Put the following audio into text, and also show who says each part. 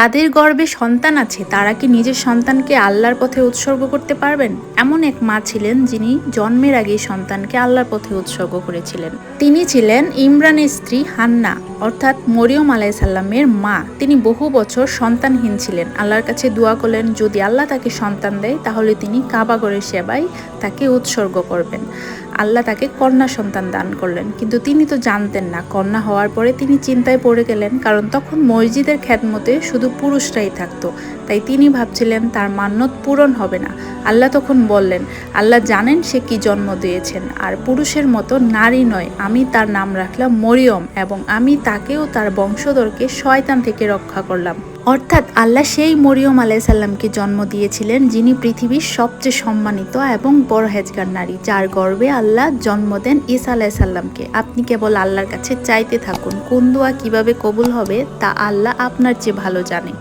Speaker 1: যাদের গর্বে সন্তান আছে, তারা কি নিজের সন্তানকে আল্লাহর পথে উৎসর্গ করতে পারবেন? এমন এক মা ছিলেন যিনি জন্মের আগে সন্তানকে আল্লাহর পথে উৎসর্গ করেছিলেন। তিনি ছিলেন ইমরানের স্ত্রী হান্না। অর্থাৎ মরিয়ম আলাইসাল্লামের মা। তিনি বহু বছর সন্তানহীন ছিলেন। আল্লাহর কাছে দোয়া করলেন, যদি আল্লাহ তাকে সন্তান দেয়, তাহলে তিনি কাবাগরের সেবায় তাকে উৎসর্গ করবেন। আল্লাহ তাকে কন্যা সন্তান দান করলেন। কিন্তু তিনি তো জানতেন না। কন্যা হওয়ার পরে তিনি চিন্তায় পড়ে গেলেন, কারণ তখন মসজিদের খ্যাতমতে শুধু পুরুষরাই থাকতো। তাই তিনি ভাবছিলেন, তার মান্যত পূরণ হবে না। আল্লাহ তখন বললেন, আল্লাহ জানেন সে কি জন্ম দিয়েছেন। আর পুরুষের মতো নারী নয়। আমি তার নাম রাখলাম মরিয়ম এবং আমি তাকেও তার বংশধরকে শয়তান থেকে রক্ষা করলাম। অর্থাৎ আল্লাহ সেই মরিয়ম আলাইসাল্লামকে জন্ম দিয়েছিলেন, যিনি পৃথিবীর সবচেয়ে সম্মানিত এবং বড় হেজগার নারী, যার গর্বে আল্লাহ জন্ম দেন ঈসা আলাইসাল্লামকে আপনি কেবল আল্লাহর কাছে চাইতে থাকুন, কোন দোয়া কীভাবে কবুল হবে তা আল্লাহ আপনার চেয়ে ভালো জানে।